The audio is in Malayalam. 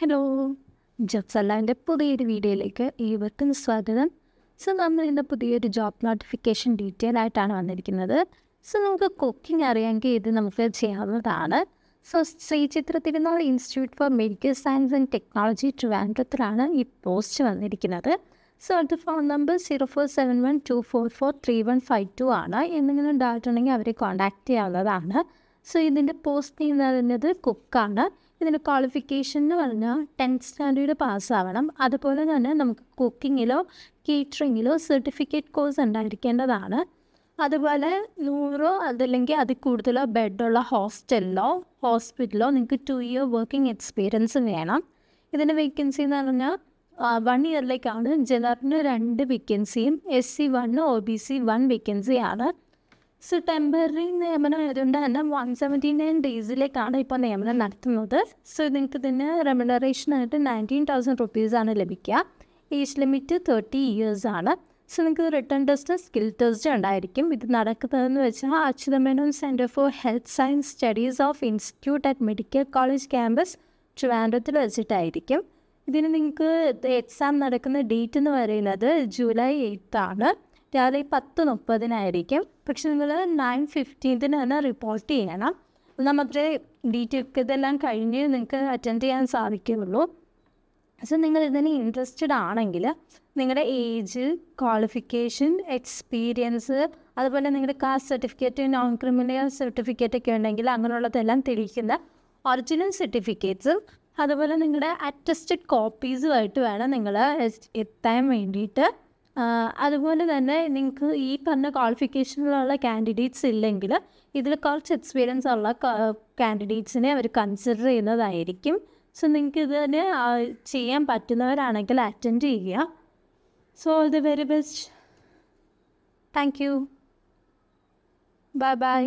ഹലോ ജബ്സല്ലാന്റെ പുതിയൊരു വീഡിയോയിലേക്ക് ഏവർക്കും സ്വാഗതം. സോ നമ്മൾ ഇന്ന് പുതിയൊരു ജോബ് നോട്ടിഫിക്കേഷൻ ഡീറ്റെയിൽ ആയിട്ടാണ് വന്നിരിക്കുന്നത്. സോ നമുക്ക് കുക്കിംഗ് അറിയാമെങ്കിൽ ഇത് നമുക്ക് ചെയ്യാവുന്നതാണ്. So Sree Thirunal institute for medical science and technology ട്രിവാൻഡ്രത്തിലാണ് ഈ പോസ്റ്റ് വന്നിരിക്കുന്നത്. സോ അത് phone number zero four seven one two four four three one five two ആണ്. എന്തെങ്കിലും ഡൗട്ട് ഉണ്ടെങ്കിൽ അവരെ കോൺടാക്റ്റ് ചെയ്യാവുന്നതാണ്. സോ ഇതിന്റെ പോസ്റ്റ് പറയുന്നത് കുക്കാണ്. ഇതിന്റെ ക്വാളിഫിക്കേഷൻ എന്ന് പറഞ്ഞാൽ ടെൻത്ത് സ്റ്റാൻഡേർഡ് പാസ്സാവണം അതുപോലെ തന്നെ നമുക്ക് കുക്കിങ്ങിലോ കേറ്ററിങ്ങിലോ സർട്ടിഫിക്കറ്റ് കോഴ്സ് ഉണ്ടായിരിക്കേണ്ടതാണ്. അതുപോലെ നൂറോ അതല്ലെങ്കിൽ അതിൽ കൂടുതലോ ബെഡുള്ള ഹോസ്റ്റലിലോ ഹോസ്പിറ്റലിലോ നിങ്ങൾക്ക് ടു ഇയർ വർക്കിംഗ് എക്സ്പീരിയൻസ് വേണം. ഇതിന്റെ വേക്കൻസി എന്ന് പറഞ്ഞാൽ വൺ ഇയറിലേക്കാണ് ജനറലിന് രണ്ട് വേക്കൻസിയും S C one O B C one വേക്കൻസിയാണ് സോ ടെമ്പററി നിയമനം ആയതുകൊണ്ട് തന്നെ വൺ സെവന്റി നയൻ ഡേയ്സിലേക്കാണ് ഇപ്പോൾ നിയമനം നടത്തുന്നത്. സോ നിങ്ങൾക്ക് ഇതിന് റെമുനറേഷനായിട്ട് നയന്റീൻ തൗസൻഡ് റുപ്പീസാണ് ലഭിക്കുക. ഏജ് ലിമിറ്റ് തേർട്ടി ആണ്. സോ നിങ്ങൾക്ക് റിട്ടേൺ ടെസ്റ്റ് സ്കിൽ ടെസ്റ്റ് ഉണ്ടായിരിക്കും. ഇത് നടക്കുന്നതെന്ന് വെച്ചാൽ Achutha Menon centre for health science studies of institute at medical college campus ട്രിവാൻഡ്രത്തിൽ വെച്ചിട്ടായിരിക്കും. ഇതിന് നിങ്ങൾക്ക് എക്സാം നടക്കുന്ന ഡേറ്റ് എന്ന് പറയുന്നത് ജൂലൈ എയ്ത്ത് ആണ്. രാവിലെ പത്ത് മുപ്പതിനായിരിക്കും. പക്ഷെ നിങ്ങൾ നയൻ ഫിഫ്റ്റീൻത്തിന് തന്നെ റിപ്പോർട്ട് ചെയ്യണം. എന്നാൽ ഡീറ്റെയിൽക്ക് ഡീറ്റെയിൽ ഇതെല്ലാം കഴിഞ്ഞ് നിങ്ങൾക്ക് അറ്റൻഡ് ചെയ്യാൻ സാധിക്കുകയുള്ളൂ സോ നിങ്ങൾ ഇതിന് ഇൻട്രസ്റ്റഡ് ആണെങ്കിൽ നിങ്ങളുടെ ഏജ് ക്വാളിഫിക്കേഷൻ എക്സ്പീരിയൻസ് അതുപോലെ നിങ്ങളുടെ caste certificate non criminal certificate ഒക്കെ ഉണ്ടെങ്കിൽ അങ്ങനെയുള്ളതെല്ലാം തെളിയിക്കുന്ന ഒറിജിനൽ സർട്ടിഫിക്കറ്റ്സും അതുപോലെ നിങ്ങളുടെ അറ്റസ്റ്റഡ് കോപ്പീസുമായിട്ട് വേണം നിങ്ങൾ എത്താൻ വേണ്ടിയിട്ട്. അതുപോലെ തന്നെ നിങ്ങൾക്ക് ഈ പറഞ്ഞ ക്വാളിഫിക്കേഷനിലുള്ള കാൻഡിഡേറ്റ്സ് ഇല്ലെങ്കിൽ ഇതിൽ കുറച്ച് എക്സ്പീരിയൻസ് ഉള്ള കാൻഡിഡേറ്റ്സിനെ അവർ കൺസിഡർ ചെയ്യുന്നതായിരിക്കും. സോ നിങ്ങൾക്ക് ഇതിന് ചെയ്യാൻ പറ്റുന്നവരാണെങ്കിൽ അറ്റൻഡ് ചെയ്യുക. So all the very best thank you bye bye